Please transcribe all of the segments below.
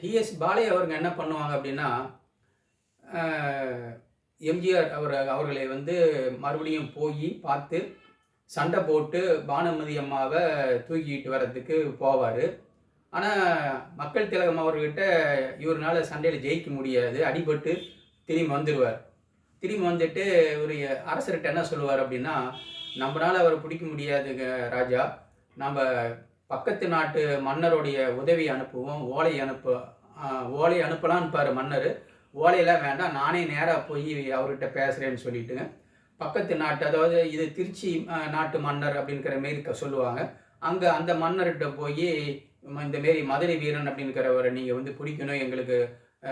DS பாலே அவருங்க என்ன பண்ணுவாங்க அப்படின்னா எம்ஜிஆர் அவர் அவர்களை வந்து மறுபடியும் போய் பார்த்து சண்டை போட்டு பானுமதி அம்மாவை தூக்கிட்டு வர்றதுக்கு போவார். ஆனால் மக்கள் திலகம் அவர்கிட்ட இவரால் சண்டையில் ஜெயிக்க முடியாது அடிபட்டு திரும்பி வந்துடுவார் திரும்பி வந்துட்டு ஒரு அரசர்கிட்ட என்ன சொல்லுவார் அப்படின்னா நம்மளால அவரை பிடிக்க முடியாதுங்க ராஜா. நம்ம பக்கத்து நாட்டு மன்னருடைய உதவி அனுப்புவோம் ஓலை அனுப்பு ஓலை அனுப்பலான்னு பாரு மன்னர். ஓலையெல்லாம் வேண்டாம் நானே நேராக போய் அவர்கிட்ட பேசுகிறேன்னு சொல்லிட்டுங்க பக்கத்து நாட்டு அதாவது இது திருச்சி நாட்டு மன்னர் அப்படிங்கிற மாரி க- சொல்லுவாங்க. அங்கே அந்த மன்னர்கிட்ட போய் இந்த மாரி மதுரை வீரன் அப்படிங்கிறவரை நீங்கள் வந்து பிடிக்கணும். எங்களுக்கு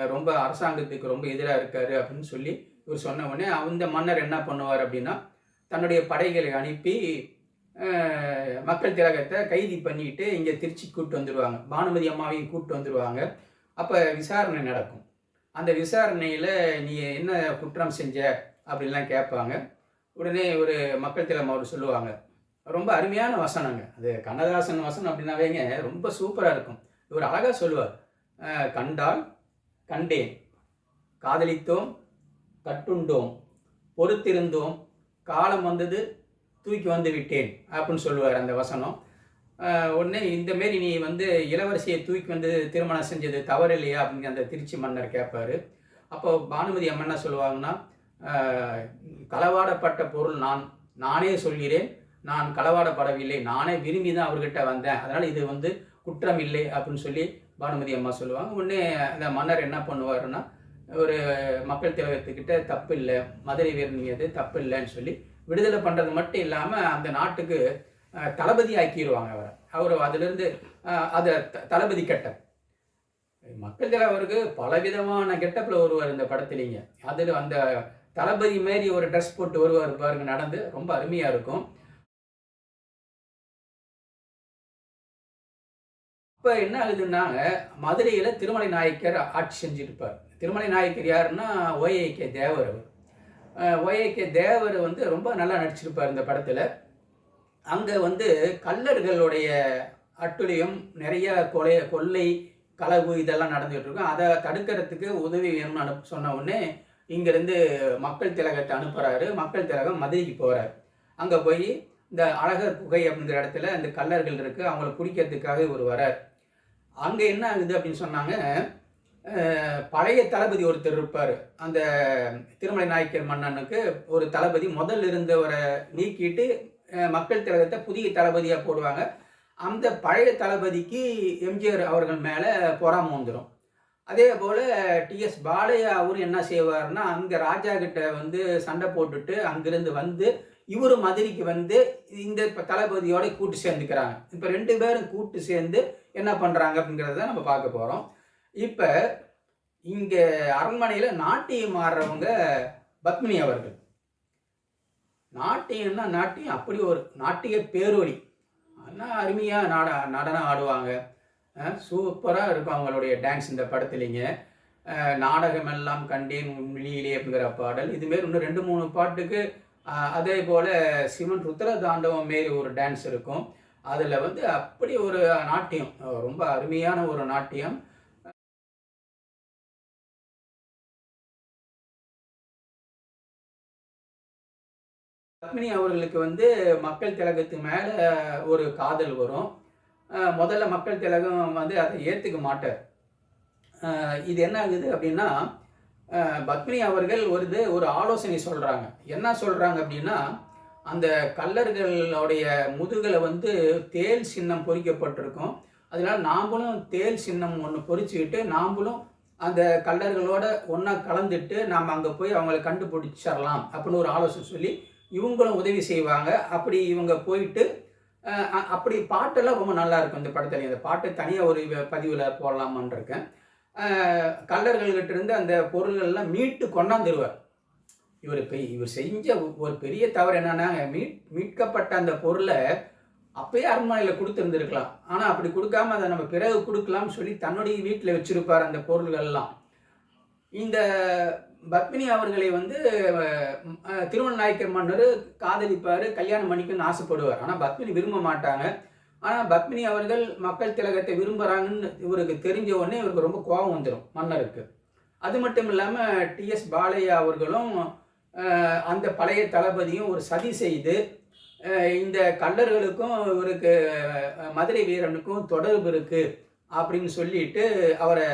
ரொம்ப அரசாங்கத்துக்கு ரொம்ப எதிராக இருக்காரு அப்படின்னு சொல்லி இவர் சொன்ன உடனே அந்த மன்னர் என்ன பண்ணுவார் அப்படின்னா தன்னுடைய படைகளை அனுப்பி மக்கள் திலகத்தை கைதி பண்ணிட்டு இங்கே திருச்சி கூப்பிட்டு வந்துடுவாங்க பானுமதி அம்மாவையும் கூப்பிட்டு வந்துடுவாங்க அப்போ விசாரணை நடக்கும். அந்த விசாரணையில் நீ என்ன குற்றம் செஞ்ச அப்படின்லாம் கேட்பாங்க. உடனே ஒரு மக்கள் திலம் அவர் சொல்லுவாங்க. ரொம்ப அருமையான வசனங்க. அது கண்ணதாசன் வசனம் அப்படின்னாவேங்க ரொம்ப சூப்பராக இருக்கும். இவர் அழகாக சொல்லுவார். கண்டால் கண்டேன் காதலித்தோம் கட்டுண்டோம் பொறுத்திருந்தோம் காலம் வந்தது தூக்கி வந்து விட்டேன் அப்படின்னு சொல்லுவார் அந்த வசனம். உடனே இந்த மாரி நீ வந்து இளவரசியை தூக்கி வந்து திருமணம் செஞ்சது தவறு இல்லையா அப்படின்னு அந்த திருச்சி மன்னர் கேட்பாரு. அப்போ பானுமதி அம்மா என்ன சொல்லுவாங்கன்னா களவாடப்பட்ட பொருள் நான் நானே சொல்கிறேன் நான் களவாடப்படவில்லை நானே விரும்பி தான் அவர்கிட்ட வந்தேன் அதனால் இது வந்து குற்றம் இல்லை அப்படின்னு சொல்லி பானுமதி அம்மா சொல்லுவாங்க. உடனே அந்த மன்னர் என்ன பண்ணுவாருன்னா ஒரு மக்கள் திலகத்துக்கிட்ட தப்பு இல்லை மதுரை வீரன் மீது தப்பு இல்லைன்னு சொல்லி விடுதலை பண்ணுறது மட்டும் இல்லாமல் அந்த நாட்டுக்கு தளபதி ஆக்கிடுவாங்க அவரை. அவர் அதிலிருந்து அதை த- தளபதி கெட்டப். மக்கள் தலைவருக்கு பலவிதமான கெட்டப்பில் வருவார் இந்த படத்துலிங்க. அதில் அந்த தளபதி மாரி ஒரு ட்ரெஸ் போட்டு வருவார் பாருங்க நடந்து. ரொம்ப அருமையாக இருக்கும். இப்போ என்ன ஆகுதுன்னாங்க மதுரையில் திருமலை நாயக்கர் ஆட்சி செஞ்சுட்டு இருப்பார் திருமலை நாயக்கர் யாருன்னா ஓஏகே தேவர் அவர். ஒய்ஏகே தேவர் வந்து ரொம்ப நல்லா நடிச்சிருப்பார் இந்த படத்தில். அங்கே வந்து கல்லர்களுடைய அட்டுழியம் நிறைய கொலை கொள்ளை களவு இதெல்லாம் நடந்துகிட்டு இருக்கும் அதை தடுக்கிறதுக்கு உதவி வேணும்னு அனுப்ப சொன்ன உடனே இங்கேருந்து மக்கள் திலகத்தை அனுப்புகிறாரு மக்கள் திலகம் மதுரைக்கு போகிறார் அங்கே போய் இந்த அழகர் குகை அப்படிங்கிற இடத்துல அந்த கல்லர்கள் இருக்குது அவங்கள பிடிக்கிறதுக்காக இவர் வரார். அங்கே என்ன ஆகுது அப்படின்னு சொன்னாங்க பழைய தளபதி ஒருத்தர் இருப்பார். அந்த திருமலை நாயக்கர் மன்னனுக்கு ஒரு தளபதி முதல்ல இருந்தவரை நீக்கிட்டு மக்கள் திலகத்தை புதிய தளபதியாக போடுவாங்க. அந்த பழைய தளபதிக்கு எம்ஜிஆர் அவர்கள் மேலே பொறாம வந்துடும் அதே போல் டிஎஸ் பாலையா அவர் என்ன செய்வார்னா அங்கே ராஜா கிட்ட வந்து சண்டை போட்டுட்டு அங்கிருந்து வந்து இவர் மதுரைக்கு வந்து இந்த இப்போ தளபதியோட கூட்டு சேர்ந்துக்கிறாங்க. இப்போ ரெண்டு பேரும் கூட்டு சேர்ந்து என்ன பண்ணுறாங்க அப்படிங்கிறத நம்ம பார்க்க போகிறோம் இப்போ இங்கே அரண்மனையில் நாட்டியம் ஆடுறவங்க பத்மினி அவர்கள். நாட்டியம்னா நாட்டியம் அப்படி ஒரு நாட்டிய பேரொழி ஆனால் அருமையாக நாட நடனம் ஆடுவாங்க. சூப்பராக இருக்கும் அவங்களுடைய டான்ஸ் இந்த படத்துலேங்க. நாடகமெல்லாம் கண்டேன் உண்மையிலே அப்படிங்கிற பாடல். இதுமாரி இன்னும் ரெண்டு மூணு பாட்டுக்கு அதே போல் சிவன் ருத்ர தாண்டவம் மாரி ஒரு டான்ஸ் இருக்கும். அதில் வந்து அப்படி ஒரு நாட்டியம் ரொம்ப அருமையான ஒரு நாட்டியம். பத்மினி அவர்களுக்கு வந்து மக்கள் திலகத்து மேலே ஒரு காதல் வரும். முதல்ல மக்கள் திலகம் வந்து அதை ஏற்றுக்க மாட்டார். இது என்ன ஆகுது அப்படின்னா பத்மினி அவர்கள் ஒரு இது ஒரு ஆலோசனை சொல்கிறாங்க என்ன சொல்கிறாங்க அப்படின்னா அந்த கல்லர்களுடைய முதுகில் வந்து தேல் சின்னம் பொறிக்கப்பட்டிருக்கும். அதனால நாம்பளும் தேல் சின்னம் ஒன்று பொறிச்சுக்கிட்டு நாம்பளும் அந்த கல்லர்களோட ஒன்றா கலந்துட்டு நாம் அங்கே போய் அவங்கள கண்டுபிடிச்சிடலாம் அப்படின்னு ஒரு ஆலோசனை சொல்லி இவங்களும் உதவி செய்வாங்க. அப்படி இவங்க போயிட்டு அப்படி பாட்டெல்லாம் ரொம்ப நல்லா இருக்கும் இந்த படத்துல இந்த பாட்டு தனியாக ஒரு பதிவில் போடலாமான்னு இருக்கேன். கல்லர்கள்கிட்ட இருந்து அந்த பொருள்கள்லாம் மீட்டு கொண்டாந்துருவார். இவர் பெய் இவர் செஞ்ச ஒரு பெரிய தவறு என்னன்னா மீட் மீட்கப்பட்ட அந்த பொருளை அப்பயே அரண்மனையில் கொடுத்துருந்துருக்கலாம். ஆனால் அப்படி கொடுக்காம அதை நம்ம பிறகு கொடுக்கலாம்னு சொல்லி தன்னுடைய வீட்டில் வச்சுருப்பார் அந்த பொருள்கள்லாம். இந்த பத்மினி அவர்களை வந்து திருமண நாயக்கர் மன்னர் காதலிப்பார் கல்யாணம் பண்ணிக்கணும்னு ஆசைப்படுவார். ஆனால் பத்மினி விரும்ப மாட்டாங்க. ஆனால் பத்மினி அவர்கள் மக்கள் திலகத்தை விரும்புகிறாங்கன்னு இவருக்கு தெரிஞ்ச உடனே இவருக்கு ரொம்ப கோபம் வந்துடும் மன்னருக்கு. அது மட்டும் இல்லாமல் டிஎஸ் பாலையா அவர்களும் அந்த பழைய தளபதியும் ஒரு சதி செய்து இந்த கல்லர்களுக்கும் இவருக்கு மதுரை வீரனுக்கும் தொடர்பு இருக்குது அப்படின்னு சொல்லிட்டு அவரை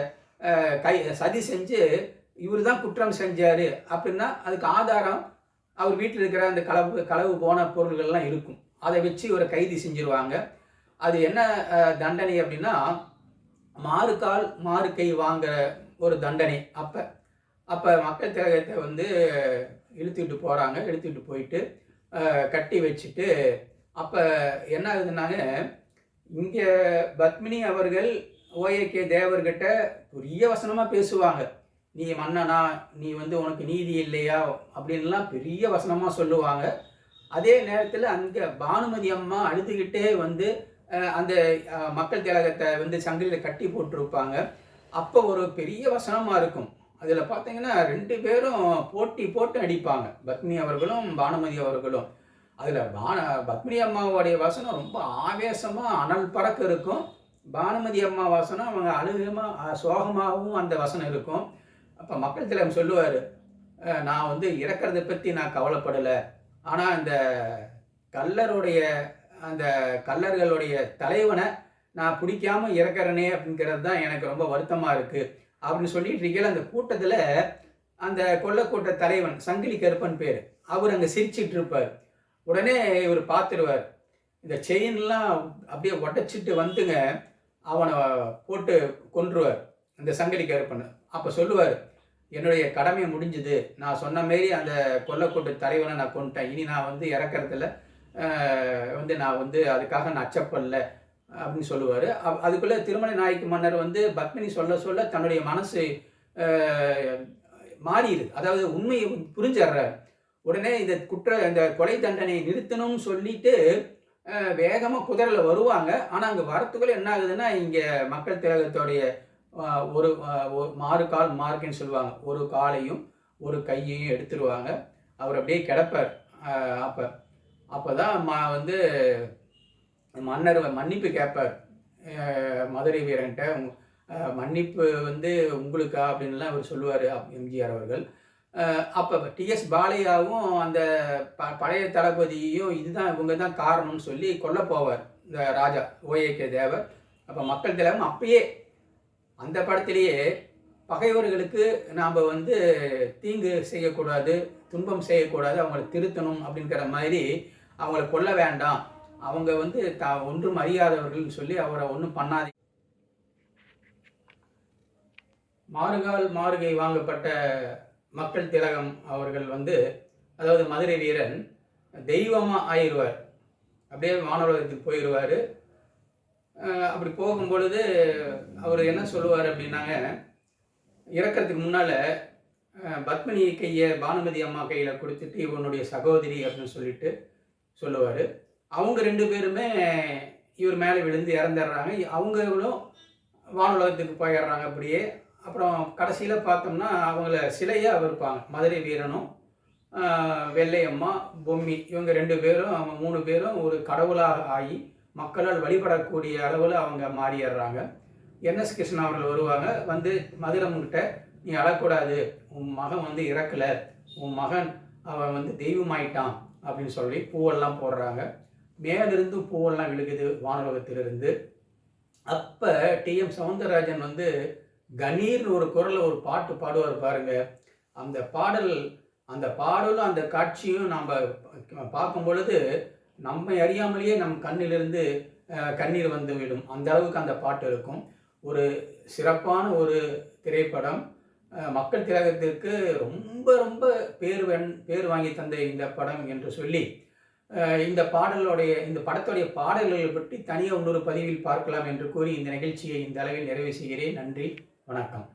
கை சதி செஞ்சு இவர் தான் குற்றம் செஞ்சார் அப்படின்னா அதுக்கு ஆதாரம் அவர் வீட்டில் இருக்கிற அந்த களவு களவு போன பொருள்கள்லாம் இருக்கும். அதை வச்சு இவரை கைது செஞ்சிருவாங்க. அது என்ன தண்டனை அப்படின்னா மாறுக்கால் மாறு கை வாங்குற ஒரு தண்டனை. அப்போ அப்போ மக்கள் திலகத்தை வந்து இழுத்துக்கிட்டு போகிறாங்க இழுத்துக்கிட்டு போயிட்டு கட்டி வச்சுட்டு அப்போ என்ன ஆகுதுன்னாங்க இங்கே பத்மினி அவர்கள் ஓஏகே தேவர்கிட்ட பெரிய வசனமாக பேசுவாங்க. நீ மன்னனா நீ வந்து உனக்கு நீதி இல்லையா? அப்படின்லாம் பெரிய வசனமாக சொல்லுவாங்க. அதே நேரத்தில் அங்கே பானுமதி அம்மா அழுதுகிட்டே வந்து அந்த மக்கள் திலகத்தை வந்து சங்கிலியில் கட்டி போட்டிருப்பாங்க. அப்போ ஒரு பெரிய வசனமாக இருக்கும். அதில் பார்த்தீங்கன்னா ரெண்டு பேரும் போட்டி போட்டு அடிப்பாங்க பத்மி அவர்களும் பானுமதி அவர்களும். அதில் பான பத்மினி அம்மாவுடைய வசனம் ரொம்ப ஆவேசமாக அனல் பறக்க இருக்கும். பானுமதி அம்மா வசனம் அவங்க அழுகமாக சோகமாகவும் அந்த வசனம் இருக்கும். அப்போ மக்கள் தலைவர் சொல்லுவார் நான் வந்து இறக்கிறத பற்றி நான் கவலைப்படலை. ஆனால் இந்த கல்லருடைய அந்த கல்லர்களுடைய தலைவனை நான் பிடிக்காம இறக்குறனே அப்படிங்கிறது தான் எனக்கு ரொம்ப வருத்தமாக இருக்குது அப்படின்னு சொல்லிட்டு இருக்கையில் அந்த கூட்டத்தில் அந்த கொல்லக்கூட்ட தலைவன் சங்கிலி கருப்பன் பேர் அவர் அங்கே சிரிச்சிட்டு இருப்பார். உடனே இவர் பார்த்துருவார் இந்த செயின்லாம் அப்படியே உடச்சிட்டு வந்துங்க அவனை போட்டு கொன்றுவார் இந்த சங்கிலி கருப்பன். அப்போ சொல்லுவார் என்னுடைய கடமை முடிஞ்சுது. நான் சொன்ன மாரி அந்த கொல்லக்கூட்டு தலைவனை நான் கொண்டுட்டேன் இனி நான் வந்து இறக்கிறதுல வந்து நான் வந்து அதுக்காக நான் அச்சப்படல. அப்படின்னு சொல்லுவார். அதுக்குள்ளே திருமலை நாயக்கு மன்னர் வந்து பத்மினி சொல்ல சொல்ல தன்னுடைய மனசு மாறிடுது. அதாவது உண்மையை புரிஞ்சிடுறார். உடனே இந்த குற்ற இந்த கொலை தண்டனை நிறுத்தணும்னு சொல்லிட்டு வேகமாக குதிரையில் வருவாங்க. ஆனால் அங்கே வரத்துக்குள்ளே என்ன ஆகுதுன்னா இங்கே மக்கள் திலகத்தோடைய ஒரு மாறு கால் மார்க்குன்னு சொல்லுவாங்க. ஒரு காலையும் ஒரு கையையும் எடுத்துருவாங்க. அவர் அப்படியே கிடப்பார். அப்போ அப்போ தான் மா வந்து மன்னர் மன்னிப்பு கேட்பார். மதுரை வீரன்ட்ட மன்னிப்பு வந்து உங்களுக்கா அப்படின்லாம் அவர் சொல்லுவார் எம்ஜிஆர் அவர்கள். அப்போ டிஎஸ் பாலையாவும் அந்த ப பழைய தளபதியும் இதுதான் இவங்க தான் காரணம்னு சொல்லி கொல்ல போவார். இந்த ராஜா ஓஏகே தேவர். அப்போ மக்கள் தலைவன் அப்பயே அந்த படத்திலேயே பகைவர்களுக்கு நாம் வந்து தீங்கு செய்யக்கூடாது துன்பம் செய்யக்கூடாது அவங்களை திருத்தணும் அப்படிங்கிற மாதிரி அவங்கள கொல்ல வேண்டாம். அவங்க வந்து த ஒன்றும் அறியாதவர்கள்னு சொல்லி அவரை ஒன்றும் பண்ணாதீங்க. மாறுகால் மாறுகை வாங்கப்பட்ட மக்கள் திலகம் அவர்கள் வந்து அதாவது மதுரை வீரன் தெய்வமாக ஆயிடுவார். அப்படியே மாணவர்களுக்கு போயிடுவார். அப்படி போகும் பொழுது அவர் என்ன சொல்லுவார் அப்படின்னாங்க இறக்கிறதுக்கு முன்னால் பத்மினி கையை பானுமதி அம்மா கையில் கொடுத்துட்டு இவனுடைய சகோதரி அப்படின்னு சொல்லிட்டு சொல்லுவார். அவங்க ரெண்டு பேருமே இவர் மேலே விழுந்து இறந்துடுறாங்க. அவங்களும் வானுலகத்துக்கு போயிடுறாங்க அப்படியே. அப்புறம் கடைசியில் பார்த்தோம்னா அவங்கள சிலையாக இருப்பாங்க மதுரை வீரனும் வெள்ளையம்மா பொம்மி இவங்க ரெண்டு பேரும் அவங்க மூணு பேரும் ஒரு கடவுளாக ஆகி மக்களால் வழிபடக்கூடிய அளவில் அவங்க மாறிடுறாங்க என்எஸ் கிருஷ்ணா அவர்கள் வருவாங்க. வந்து மதுரம்கிட்ட நீ அழக்கூடாது. உன் மகன் வந்து இறக்கலை. உன் மகன் அவன் வந்து தெய்வமாயிட்டான். அப்படின்னு சொல்லி பூவெல்லாம் போடுறாங்க. மேலிருந்து பூவெல்லாம் விழுகுது வானுலகத்திலிருந்து. அப்போ டிஎம் சவுந்தரராஜன் வந்து கணீர்னு ஒரு குரலில் ஒரு பாட்டு பாடுவார் பாருங்க. அந்த பாடல் அந்த பாடலும் அந்த காட்சியும் நம்ம பார்க்கும் பொழுது நம்மை அறியாமலேயே நம் கண்ணிலிருந்து கண்ணீர் வந்து விடும். அந்த அளவுக்கு அந்த பாட்டு இருக்கும். ஒரு சிறப்பான ஒரு திரைப்படம். மக்கள் திலகத்திற்கு ரொம்ப ரொம்ப பேர் வென் பேர் வாங்கி தந்த இந்த படம் என்று சொல்லி இந்த பாடலுடைய இந்த படத்துடைய பாடல்களை பற்றி தனியாக இன்னொரு பதிவில் பார்க்கலாம் என்று கூறி இந்த நிகழ்ச்சியை இந்த அளவில் நிறைவு செய்கிறேன். நன்றி. வணக்கம்.